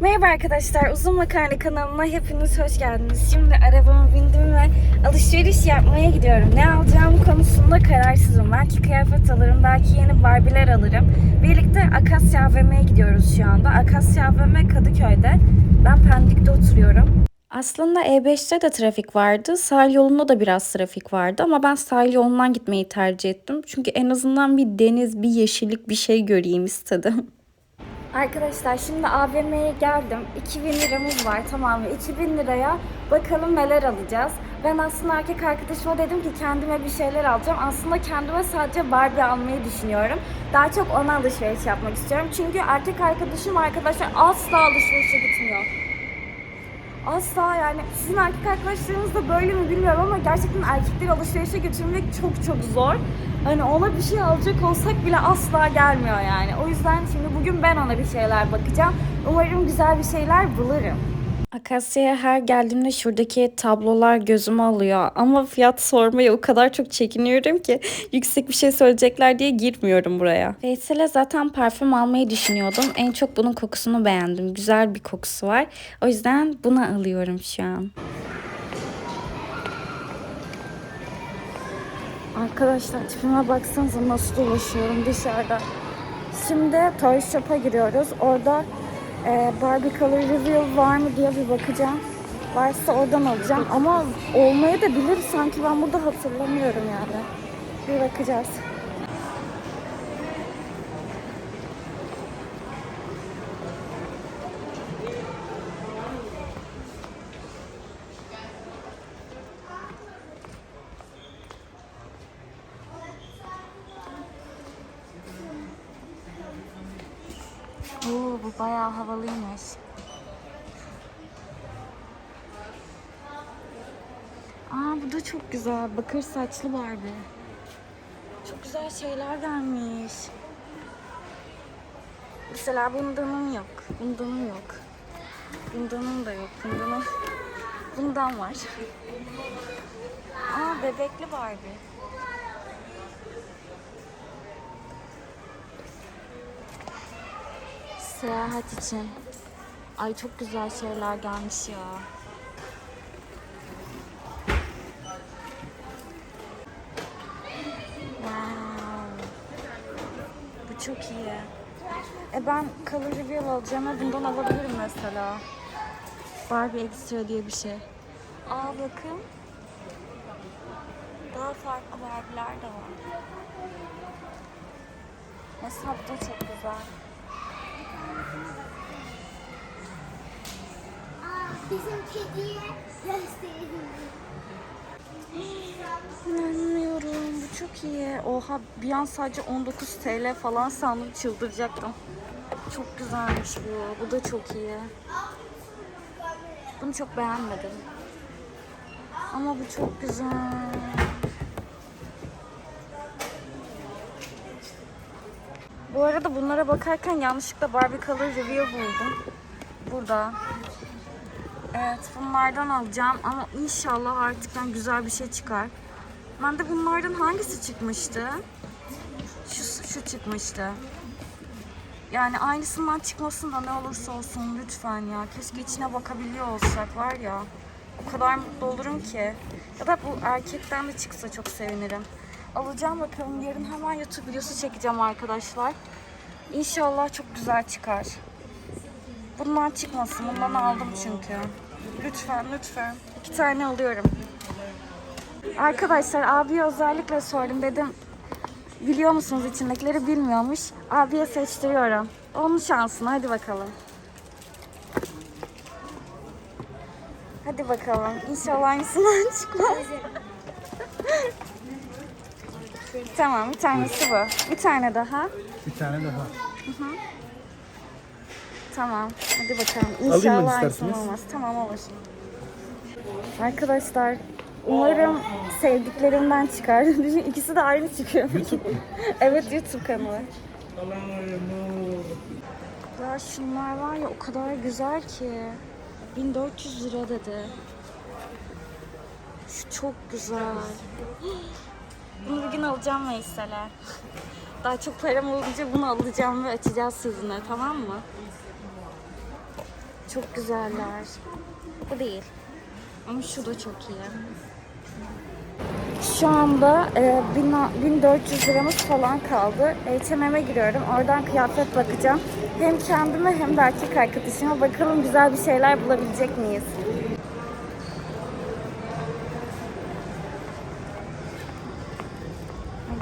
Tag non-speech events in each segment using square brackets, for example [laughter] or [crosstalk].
Merhaba arkadaşlar, Uzun Makarna kanalına hepiniz hoş geldiniz. Şimdi arabama bindim ve alışveriş yapmaya gidiyorum. Ne alacağım konusunda kararsızım. Belki kıyafet alırım, belki yeni Barbie'ler alırım. Birlikte Akasya AVM'ye gidiyoruz şu anda. Akasya AVM Kadıköy'de. Ben Pendik'te oturuyorum. Aslında E5'te de trafik vardı. Sahil yolunda da biraz trafik vardı ama ben sahil yolundan gitmeyi tercih ettim. Çünkü en azından bir deniz, bir yeşillik bir şey göreyim istedim. [laughs] Arkadaşlar şimdi AVM'ye geldim. 2000 liramız var tamam mı? 2000 liraya bakalım neler alacağız. Ben aslında erkek arkadaşıma dedim ki kendime bir şeyler alacağım. Aslında kendime sadece Barbie almayı düşünüyorum. Daha çok ona alışveriş yapmak istiyorum. Çünkü erkek arkadaşım arkadaşlar asla alışverişe gitmiyor. Asla yani sizin erkek arkadaşlarınız da böyle mi bilmiyorum ama gerçekten erkekleri alışverişe götürmek çok çok zor. Hani ona bir şey alacak olsak bile asla gelmiyor yani. O yüzden şimdi bugün ben ona bir şeyler bakacağım. Umarım güzel bir şeyler bulurum. Akasya'ya her geldiğimde şuradaki tablolar gözüme alıyor. Ama fiyat sormaya o kadar çok çekiniyorum ki yüksek bir şey söyleyecekler diye girmiyorum buraya. Veysel'e zaten parfüm almayı düşünüyordum. En çok bunun kokusunu beğendim. Güzel bir kokusu var. O yüzden bunu alıyorum şu an. Arkadaşlar tipime baksanıza nasıl dolaşıyorum dışarıda. Şimdi Toy Shop'a giriyoruz. Orada e, Barbie Color Reveal var mı diye bir bakacağım. Varsa oradan alacağım ama olmaya da bilir sanki ben burada hatırlamıyorum yani. Bir bakacağız. Aa bu da çok güzel. Bakır saçlı Barbie. Çok güzel şeyler gelmiş. Mesela bundanım yok. Bundanım yok. Bundanım da yok. Bundanım. Bundan var. Aa bebekli Barbie. Seyahat için. Ay çok güzel şeyler gelmiş ya. Çok iyi. E ben Color Reveal alacağım ama bundan alabilirim mesela. Barbie Extra diye bir şey. Aa bakın. Daha farklı Barbie'ler de var. Hesap da çok güzel. Bizim kediye gösterelim. İnanmıyorum. Bu çok iyi. Oha bir an sadece 19 TL falan sandım çıldıracaktım. Çok güzelmiş bu. Bu da çok iyi. Bunu çok beğenmedim. Ama bu çok güzel. Bu arada bunlara bakarken yanlışlıkla Barbie Color Review buldum. Burada. Evet bunlardan alacağım ama inşallah artık ben güzel bir şey çıkar. Ben de bunlardan hangisi çıkmıştı? Şu, şu çıkmıştı. Yani aynısından çıkmasın da ne olursa olsun lütfen ya. Keşke içine bakabiliyor olsak var ya. O kadar mutlu olurum ki. Ya da bu erkekten de çıksa çok sevinirim. Alacağım bakalım. Yarın hemen YouTube videosu çekeceğim arkadaşlar. İnşallah çok güzel çıkar. Bundan çıkmasın. Bundan aldım çünkü. Lütfen lütfen. İki tane alıyorum. Arkadaşlar abiye özellikle sordum dedim. Biliyor musunuz içindekileri bilmiyormuş. Abiye seçtiriyorum. Onun şansına hadi bakalım. Hadi bakalım. İnşallah aynısından [laughs] çıkmaz. tamam bir tanesi bu. Bir tane daha. Bir tane daha. Tamam. Hadi bakalım. İnşallah isterseniz. olmaz. Tamam olur. Arkadaşlar umarım sevdiklerimden çıkar. [laughs] İkisi de aynı çıkıyor. YouTube [laughs] evet YouTube kanalı. Ya şunlar var ya o kadar güzel ki. 1400 lira dedi. Şu çok güzel. [gasps] Bunu bir gün alacağım Veysel'e. Daha çok param olunca bunu alacağım ve açacağız sizinle tamam mı? Çok güzeller. Bu değil. Ama şu da çok iyi. Şu anda e, bin- 1400 liramız falan kaldı. H&M'e giriyorum. Oradan kıyafet bakacağım. Hem kendime hem de erkek arkadaşıma bakalım güzel bir şeyler bulabilecek miyiz?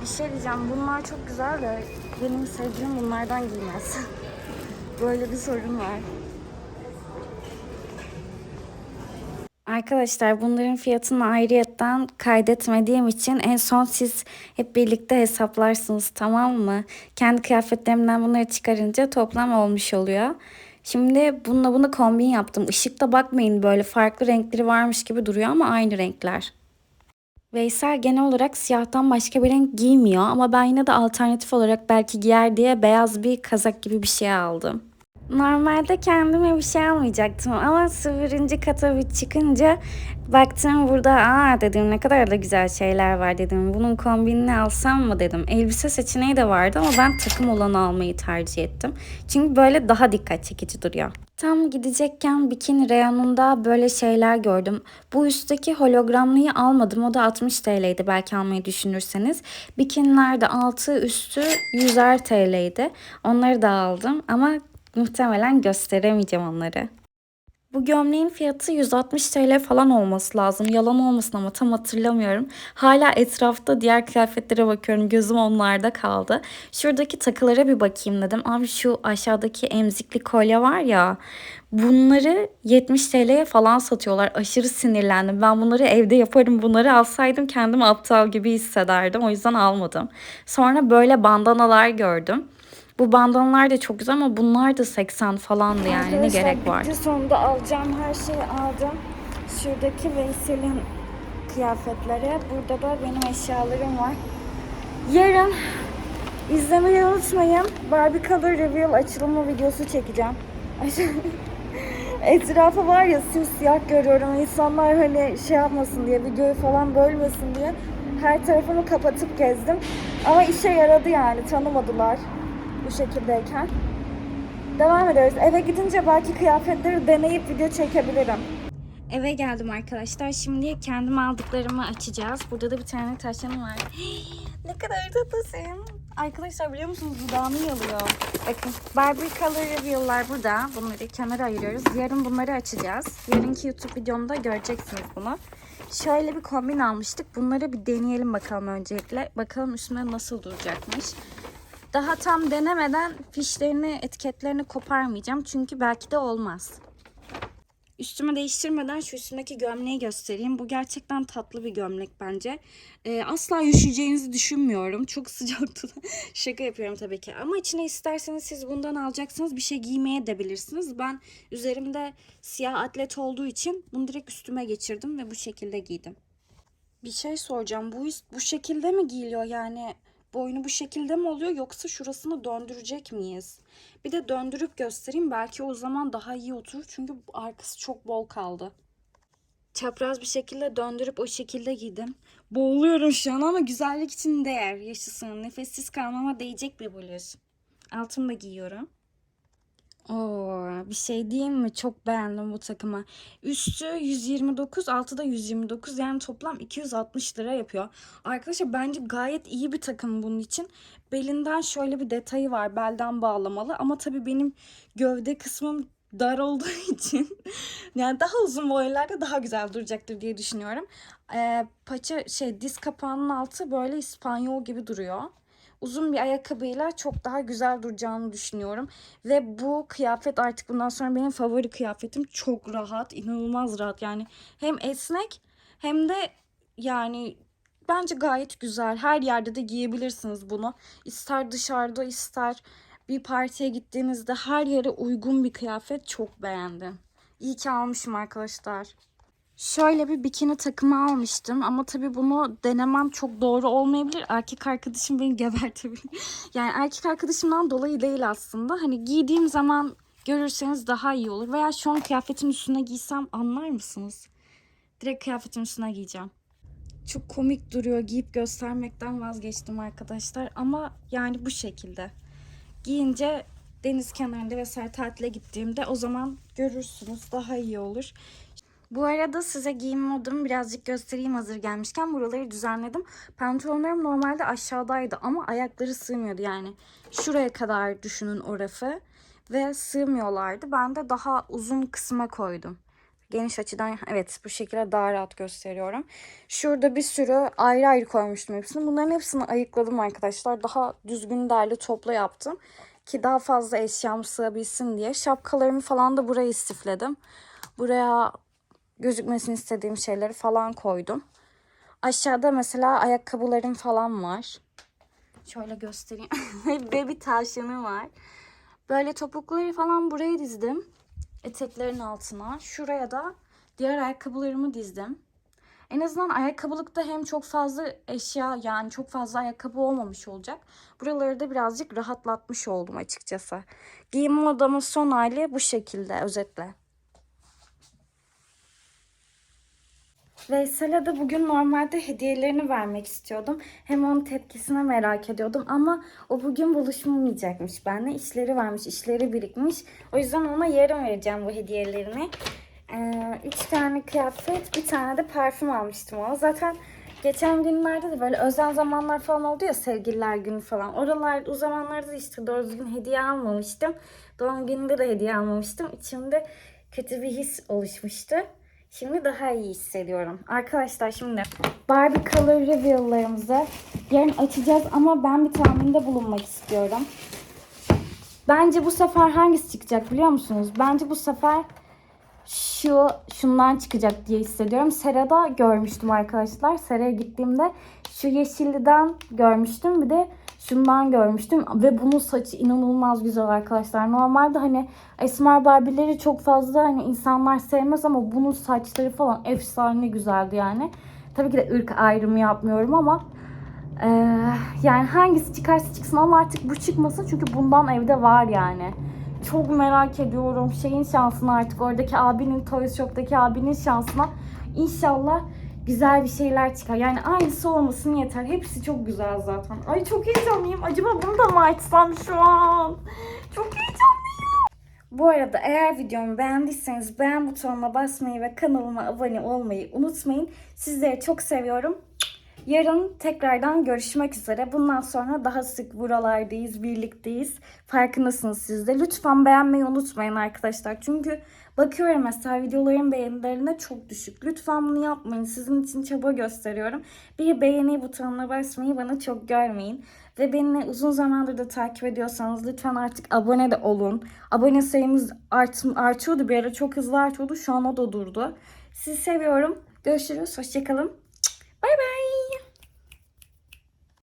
Bir şey diyeceğim. Bunlar çok güzel de benim sevgilim bunlardan giymez. [laughs] Böyle bir sorun var. Arkadaşlar bunların fiyatını ayrıyetten kaydetmediğim için en son siz hep birlikte hesaplarsınız tamam mı? Kendi kıyafetlerimden bunları çıkarınca toplam olmuş oluyor. Şimdi bununla bunu kombin yaptım. Işıkta bakmayın böyle farklı renkleri varmış gibi duruyor ama aynı renkler. Veysel genel olarak siyahtan başka bir renk giymiyor ama ben yine de alternatif olarak belki giyer diye beyaz bir kazak gibi bir şey aldım. Normalde kendime bir şey almayacaktım ama sıfırıncı kata bir çıkınca baktım burada aa dedim ne kadar da güzel şeyler var dedim. Bunun kombinini alsam mı dedim. Elbise seçeneği de vardı ama ben takım olanı almayı tercih ettim. Çünkü böyle daha dikkat çekici duruyor. Tam gidecekken bikini reyonunda böyle şeyler gördüm. Bu üstteki hologramlıyı almadım. O da 60 TL'ydi belki almayı düşünürseniz. Bikiniler de altı üstü 100'er TL'ydi. Onları da aldım ama muhtemelen gösteremeyeceğim onları. Bu gömleğin fiyatı 160 TL falan olması lazım. Yalan olmasın ama tam hatırlamıyorum. Hala etrafta diğer kıyafetlere bakıyorum. Gözüm onlarda kaldı. Şuradaki takılara bir bakayım dedim. Abi şu aşağıdaki emzikli kolye var ya. Bunları 70 TL'ye falan satıyorlar. Aşırı sinirlendim. Ben bunları evde yaparım. Bunları alsaydım kendimi aptal gibi hissederdim. O yüzden almadım. Sonra böyle bandanalar gördüm. Bu bandanalar da çok güzel ama bunlar da 80 falandı yani ne Arkadaşlar, gerek var. bitti sonunda alacağım her şeyi aldım. Şuradaki Veysel'in kıyafetleri. Burada da benim eşyalarım var. Yarın izlemeyi unutmayın. Barbie Color Reveal açılımı videosu çekeceğim. [laughs] Etrafı var ya simsiyah görüyorum. İnsanlar hani şey yapmasın diye, videoyu falan bölmesin diye her tarafını kapatıp gezdim. Ama işe yaradı yani. Tanımadılar bu şekildeyken. Devam ediyoruz. Eve gidince belki kıyafetleri deneyip video çekebilirim. Eve geldim arkadaşlar. Şimdi kendim aldıklarımı açacağız. Burada da bir tane taşım var. [gasps] ne kadar tatlısın. Arkadaşlar biliyor musunuz dudağımı yalıyor. Bakın Barbie Color Reveal'lar burada. Bunları kenara ayırıyoruz. Yarın bunları açacağız. Yarınki YouTube videomda göreceksiniz bunu. Şöyle bir kombin almıştık. Bunları bir deneyelim bakalım öncelikle. Bakalım üstüne nasıl duracakmış. Daha tam denemeden fişlerini, etiketlerini koparmayacağım. Çünkü belki de olmaz. Üstüme değiştirmeden şu üstümdeki gömleği göstereyim. Bu gerçekten tatlı bir gömlek bence. Ee, asla üşüyeceğinizi düşünmüyorum. Çok [laughs] sıcaktı. Şaka yapıyorum tabii ki. Ama içine isterseniz siz bundan alacaksınız bir şey giymeye de bilirsiniz. Ben üzerimde siyah atlet olduğu için bunu direkt üstüme geçirdim ve bu şekilde giydim. Bir şey soracağım. Bu bu şekilde mi giyiliyor? Yani boynu bu şekilde mi oluyor yoksa şurasını döndürecek miyiz? Bir de döndürüp göstereyim. Belki o zaman daha iyi oturur. Çünkü arkası çok bol kaldı. Çapraz bir şekilde döndürüp o şekilde giydim. Boğuluyorum şu an ama güzellik için değer. Yaşasın. Nefessiz kalmama değecek bir bluz. Altımı da giyiyorum. Oo, bir şey diyeyim mi? Çok beğendim bu takımı. Üstü 129, altı da 129. Yani toplam 260 lira yapıyor. Arkadaşlar bence gayet iyi bir takım bunun için. Belinden şöyle bir detayı var. Belden bağlamalı. Ama tabii benim gövde kısmım dar olduğu [laughs] için yani daha uzun boylarda daha güzel duracaktır diye düşünüyorum. Ee, paça şey diz kapağının altı böyle İspanyol gibi duruyor uzun bir ayakkabıyla çok daha güzel duracağını düşünüyorum. Ve bu kıyafet artık bundan sonra benim favori kıyafetim. Çok rahat, inanılmaz rahat. Yani hem esnek hem de yani bence gayet güzel. Her yerde de giyebilirsiniz bunu. İster dışarıda ister bir partiye gittiğinizde her yere uygun bir kıyafet. Çok beğendim. İyi ki almışım arkadaşlar. Şöyle bir bikini takımı almıştım ama tabii bunu denemem çok doğru olmayabilir. Erkek arkadaşım beni gebertebilir. [laughs] Yani erkek arkadaşımdan dolayı değil aslında. Hani giydiğim zaman görürseniz daha iyi olur. Veya şu an kıyafetin üstüne giysem anlar mısınız? Direkt kıyafetin üstüne giyeceğim. Çok komik duruyor. Giyip göstermekten vazgeçtim arkadaşlar. Ama yani bu şekilde. Giyince deniz kenarında vesaire tatile gittiğimde o zaman görürsünüz. Daha iyi olur. Bu arada size giyim modumu birazcık göstereyim hazır gelmişken. Buraları düzenledim. Pantolonlarım normalde aşağıdaydı ama ayakları sığmıyordu yani. Şuraya kadar düşünün o rafı. Ve sığmıyorlardı. Ben de daha uzun kısma koydum. Geniş açıdan evet bu şekilde daha rahat gösteriyorum. Şurada bir sürü ayrı ayrı koymuştum hepsini. Bunların hepsini ayıkladım arkadaşlar. Daha düzgün derli topla yaptım. Ki daha fazla eşyam sığabilsin diye. Şapkalarımı falan da buraya istifledim. Buraya gözükmesini istediğim şeyleri falan koydum. Aşağıda mesela ayakkabılarım falan var. Şöyle göstereyim. [laughs] Ve bir tavşanı var. Böyle topukları falan buraya dizdim. Eteklerin altına. Şuraya da diğer ayakkabılarımı dizdim. En azından ayakkabılıkta hem çok fazla eşya yani çok fazla ayakkabı olmamış olacak. Buraları da birazcık rahatlatmış oldum açıkçası. Giyim odamın son hali bu şekilde özetle. Veysel'e de bugün normalde hediyelerini vermek istiyordum. Hem onun tepkisine merak ediyordum ama o bugün buluşmayacakmış benimle. İşleri varmış, işleri birikmiş. O yüzden ona yarın vereceğim bu hediyelerini. Ee, üç tane kıyafet, bir tane de parfüm almıştım ona. Zaten geçen günlerde de böyle özel zamanlar falan oldu ya sevgililer günü falan. Oralar, o zamanlarda işte doğru düzgün hediye almamıştım. Doğum gününde de hediye almamıştım. İçimde kötü bir his oluşmuştu. Şimdi daha iyi hissediyorum. Arkadaşlar şimdi Barbie Color Reveal'larımızı yarın açacağız ama ben bir tahminde bulunmak istiyorum. Bence bu sefer hangisi çıkacak biliyor musunuz? Bence bu sefer şu şundan çıkacak diye hissediyorum. Sera'da görmüştüm arkadaşlar. Sera'ya gittiğimde şu yeşilliden görmüştüm. Bir de şundan görmüştüm. Ve bunun saçı inanılmaz güzel arkadaşlar. Normalde hani esmer Barbie'leri çok fazla hani insanlar sevmez ama bunun saçları falan efsane güzeldi yani. Tabii ki de ırk ayrımı yapmıyorum ama ee, yani hangisi çıkarsa çıksın ama artık bu çıkmasın çünkü bundan evde var yani. Çok merak ediyorum şeyin şansına artık oradaki abinin Toys Shop'taki abinin şansına inşallah güzel bir şeyler çıkar. Yani aynısı olmasın yeter. Hepsi çok güzel zaten. Ay çok heyecanlıyım. Acaba bunu da mı açsam şu an? Çok heyecanlıyım. Bu arada eğer videomu beğendiyseniz beğen butonuna basmayı ve kanalıma abone olmayı unutmayın. Sizleri çok seviyorum. Yarın tekrardan görüşmek üzere. Bundan sonra daha sık buralardayız, birlikteyiz. Farkındasınız siz de. Lütfen beğenmeyi unutmayın arkadaşlar. Çünkü bakıyorum mesela videoların beğenilerine çok düşük. Lütfen bunu yapmayın. Sizin için çaba gösteriyorum. Bir beğeni butonuna basmayı bana çok görmeyin. Ve beni uzun zamandır da takip ediyorsanız lütfen artık abone de olun. Abone sayımız art, artıyordu bir ara çok hızlı artıyordu. Şu an o da durdu. Sizi seviyorum. Görüşürüz. Hoşçakalın.